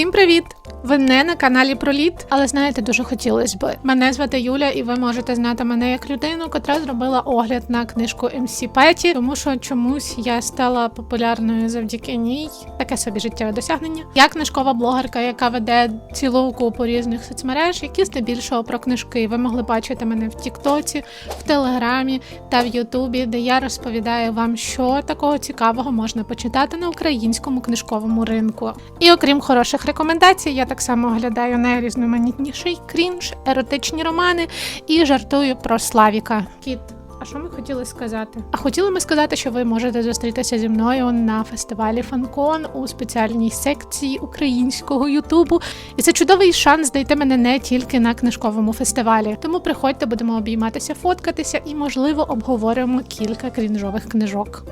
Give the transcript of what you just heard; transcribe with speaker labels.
Speaker 1: Всім привіт! Ви не на каналі Проліт, але знаєте, дуже хотілося би. Мене звати Юля, і ви можете знати мене як людину, котра зробила огляд на книжку МСі Петі, тому що чомусь я стала популярною завдяки ній. Таке собі життєве досягнення. Я книжкова блогерка, яка веде цілу купу різних соцмереж, які здебільшого про книжки. Ви могли бачити мене в Тіктоці, в Телеграмі та в Ютубі, де я розповідаю вам, що такого цікавого можна почитати на українському книжковому ринку. І окрім хороших рекомендацій, я так само оглядаю найрізноманітніший крінж, еротичні романи і жартую про Славіка. Кіт. А що ми хотіли сказати? А хотіли ми сказати, що ви можете зустрітися зі мною на фестивалі Фанкон у спеціальній секції українського Ютубу. І це чудовий шанс знайти мене не тільки на книжковому фестивалі. Тому приходьте, будемо обійматися, фоткатися і, можливо, обговоримо кілька крінжових книжок.